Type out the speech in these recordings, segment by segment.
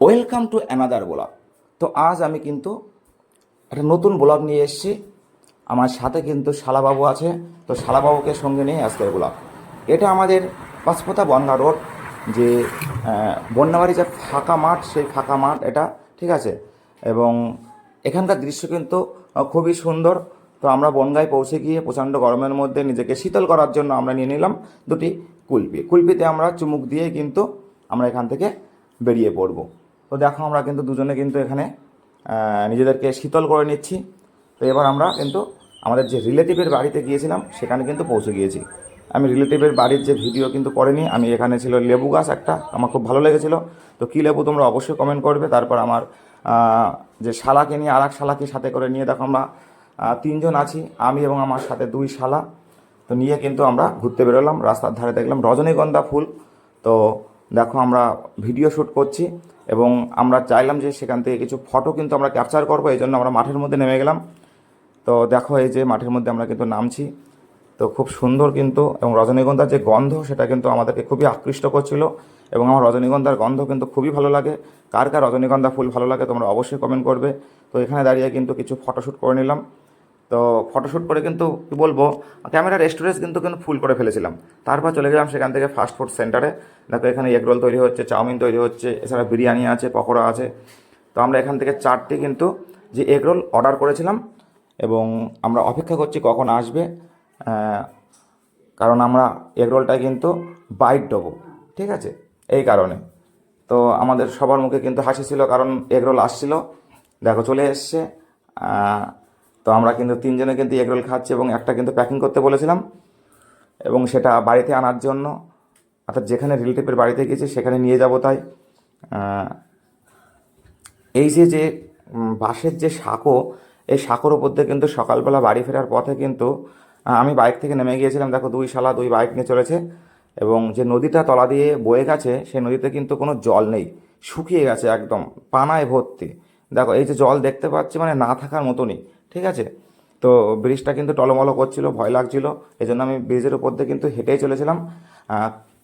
Welcome to another blog তো আজ আমি কিন্তু একটা নতুন ব্লগ নিয়ে এসেছি। আমার সাথে কিন্তু শালাবাবু আছে। তো শালাবাবুকে সঙ্গে নিয়ে আজকের ব্লগ এটা আমাদের পাঁচপোতা বন্যা রোড, যে বন্যাবাড়ি যে ফাঁকা মাঠ, সেই ফাঁকা মাঠ এটা, ঠিক আছে? এবং এখানকার দৃশ্য কিন্তু খুবই সুন্দর। তো আমরা বনগায় পৌঁছে গিয়ে প্রচণ্ড গরমের মধ্যে নিজেকে শীতল করার জন্য আমরা নিয়ে নিলাম দুটি কুলপি। কুলপিতে আমরা চুমুক দিয়ে কিন্তু আমরা এখান থেকে বেরিয়ে পড়ব। তো দেখো আমরা কিন্তু দুজনে কিন্তু এখানে নিজেদেরকে শীতল করে নিচ্ছি। তো এবার আমরা কিন্তু আমাদের যে রিলেটিভের বাড়িতে গিয়েছিলাম, সেখানে কিন্তু পৌঁছে গিয়েছি। আমি রিলেটিভের বাড়ির যে ভিডিও কিন্তু করিনি, আমি এখানে ছিল লেবু গাছ একটা, আমার খুব ভালো লেগেছিলো। তো কী লেবু তোমরা অবশ্যই কমেন্ট করবে, তারপর আমার যে শালাকে নিয়ে, আর এক শালাকে সাথে করে নিয়ে দেখো আমরা তিনজন আছি, আমি এবং আমার সাথে দুই শালা। তো নিয়ে কিন্তু আমরা ঘুরতে বেরোলাম, রাস্তার ধারে দেখলাম রজনীগন্ধা ফুল। তো দেখো আমরা ভিডিও শ্যুট করছি এবং আমরা চাইলাম যে সেখান থেকে কিছু ফটো কিন্তু আমরা ক্যাপচার করব, এই জন্য আমরা মাঠের মধ্যে নেমে গেলাম। তো দেখো এই যে মাঠের মধ্যে আমরা কিন্তু নামছি। তো খুব সুন্দর কিন্তু, এবং রজনীগন্ধার যে গন্ধ সেটা কিন্তু আমাদেরকে খুবই আকৃষ্ট করছিল, এবং আমার রজনীগন্ধার গন্ধ কিন্তু খুবই ভালো লাগে। কার কার রজনীগন্ধা ফুল ভালো লাগে তোমরা অবশ্যই কমেন্ট করবে। তো এখানে দাঁড়িয়ে কিন্তু কিছু ফটোশ্যুট করে নিলাম। তো ফটোশ্যুট করে কিন্তু কী বলব, ক্যামেরার স্টোরেজ কিন্তু কিন্তু ফুল করে ফেলেছিলাম। তারপর চলে গেলাম সেখান থেকে ফাস্ট ফুড সেন্টারে দেখো এখানে এগ রোল তৈরি হচ্ছে, চাউমিন তৈরি হচ্ছে, এছাড়া বিরিয়ানি আছে, পকোড়া আছে। তো আমরা এখান থেকে চারটি কিন্তু যে এগ রোল অর্ডার করেছিলাম এবং আমরা অপেক্ষা করছি কখন আসবে কারণ আমরা এগ রোলটা কিন্তু বাইট দেবো, ঠিক আছে? এই কারণে। তো আমাদের সবার মুখে কিন্তু হাসি ছিল, কারণ এগ রোল আসছিল। দেখো চলে এসছে তো আমরা কিন্তু তিনজনে কিন্তু এগ রোল খাচ্ছি এবং একটা কিন্তু প্যাকিং করতে বলেছিলাম। এবং সেটা বাড়িতে আনার জন্য, অর্থাৎ যেখানে রিলেটিভের বাড়িতে গেছি সেখানে নিয়ে যাব তাই। এই যে যে বাঁশের যে সাঁকো, এই সাঁকোর উপর দিয়ে কিন্তু সকালবেলা বাড়ি ফেরার পথে কিন্তু আমি বাইক থেকে নেমে গিয়েছিলাম। দেখো, দুই শালা দুই বাইক নিয়ে চলেছে। এবং যে নদীটা তলা দিয়ে বয়ে গেছে, সেই নদীতে কিন্তু কোনো জল নেই। শুকিয়ে গেছে একদম, পানায় ভর্তি। দেখো, এই যে জল দেখতে পাচ্ছি মানে না থাকার মতনই। ঠিক আছে? তো ব্রিজটা কিন্তু টলমলো করছিল, ভয় লাগছিল এই জন্য আমি ব্রিজের উপর দিয়ে কিন্তু হেঁটেই চলেছিলাম।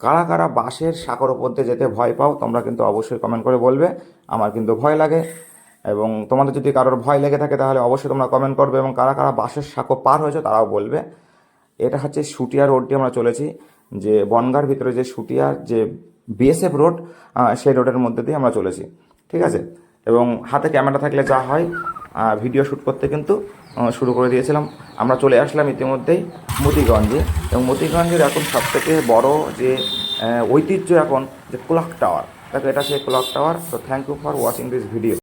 কারা কারা বাঁশের সাঁকোর উপর দিয়ে যেতে ভয় পাও, তোমরা কিন্তু অবশ্যই কমেন্ট করে বলবে, আমার কিন্তু ভয় লাগে। এবং তোমাদের যদি কারোর ভয় লেগে থাকে, তাহলে অবশ্যই তোমরা কমেন্ট করবে এবং কারা কারা বাঁশের সাঁকো পার হয়েছে, তারাও বলবে। এটা হচ্ছে সুটিয়া রোড দিয়ে আমরা চলেছি, যে বনগার ভিতরে যে সুটিয়ার যে বিএসএফ রোড সেই রোডের মধ্যে দিয়ে আমরা চলেছি, ঠিক আছে? এবং হাতে ক্যামেরা থাকলে যা হয় ভিডিও শ্যুট করতে কিন্তু শুরু করে দিয়েছিলাম। আমরা চলে আসলাম ইতিমধ্যেই মতিগঞ্জে। এবং মতিগঞ্জের এখন সবথেকে বড় যে ঐতিহ্য এখন যে ক্লক টাওয়ার তাকে এটা সেই ক্লক টাওয়ার তো thank you for watching this video